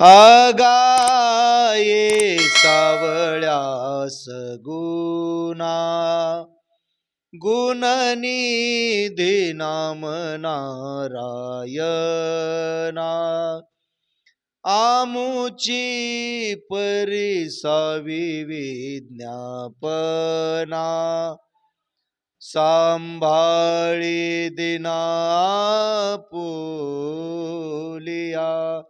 आगाये सावळ्या सगुना गुणनिधी नाम नारायणा. आमुची परिसावी विज्ञापना. सांभाळी दिना पुलिया.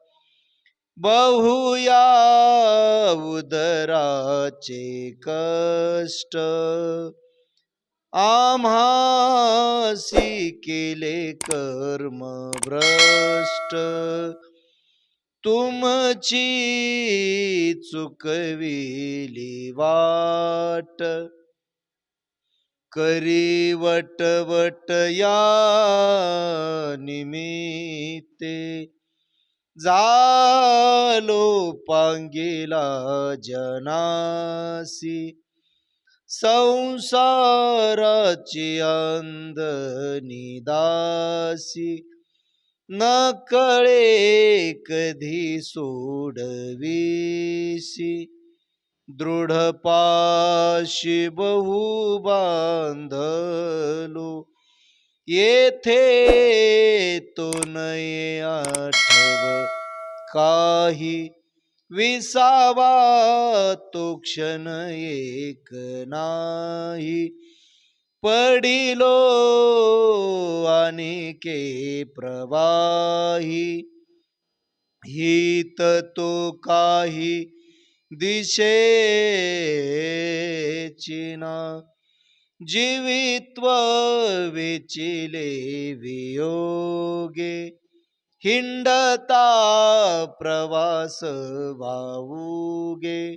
बहुया उदराचे कष्ट. आम्हासी केले कर्म भ्रष्ट. तुमची चुकविली वाट. करी वटवट या निमित्ते जालो पांगिला जनासी संसाराची अंध निदासी न कळे कधी सोडविसी दृढ पाशी बहु बांधलो येथे तो नये आठव. काही विसावा तो क्षण एक नाही. पडिलो के प्रवाही. हित तो काही दिशेचिना जीवित्व वेचिले वियोगे हिंडता प्रवास वाऊगे.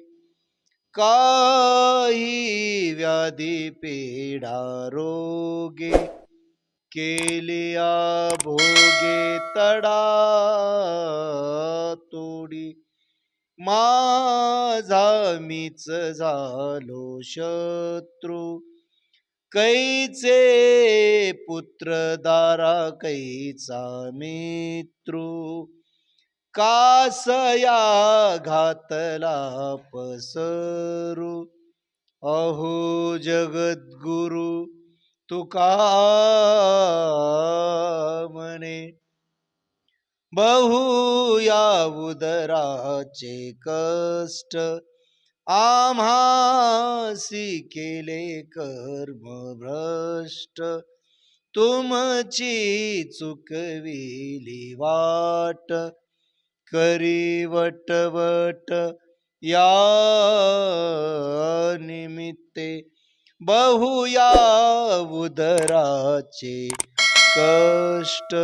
काही व्याधी पीडा रोगे केलिया भोगे तडा तोडी. माझा मीच झालो शत्रू कैचे पुत्र दारा कैचा मित्रू? कासया घातला पसरू? अहो जगद्गुरु तुका म्हणे बहुया उदराचे कष्ट आम्हासी केले कर्म भ्रष्ट तुमची चुकविली वाट. करी वटवट या निमित्ते बहुया उदराचे कष्ट.